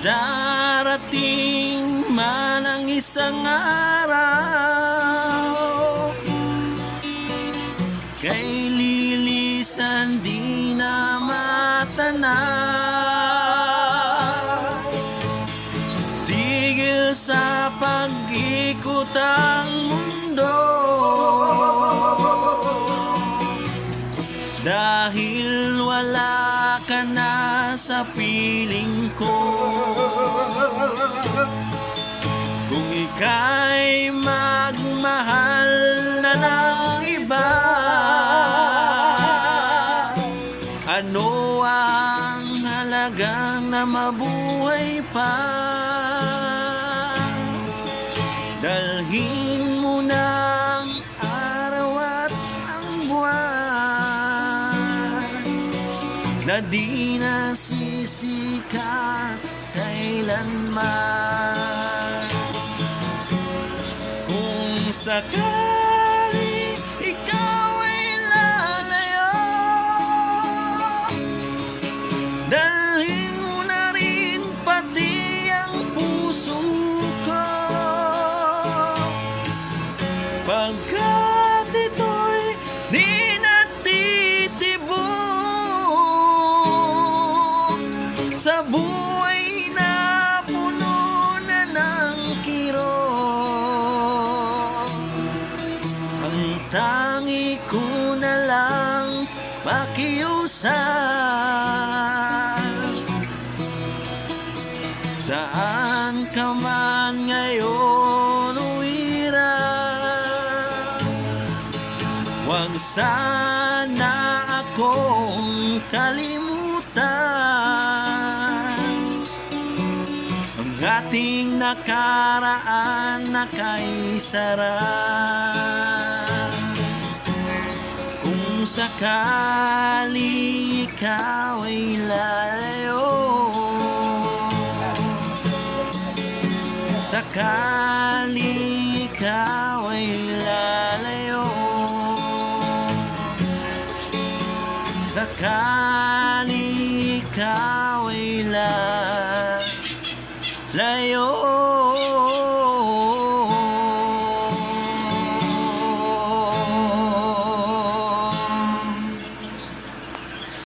Darating man ang isang araw Kay lilisan di na matanaw Tigil sa pag-ikot ang mundo Dahil wala ka na sa piling ko. Kung ika'y magmahal na ng iba Ano ang halagang na mabuhay pa? Dalhin mo ng Na di nasisikat kailanman. Kung sakali ikaw ay lalayo Dalhin mo na rin pati ang puso ko. Pagkat tangi ko na lang pakiusap Saan ka man ngayon uwira? Huwag sana akong kalimutan. Ang ating nakaraan na kay sakali ikaw ay lalayo. Sakali ikaw ay lalayo. Sakali ikaw ay lalayo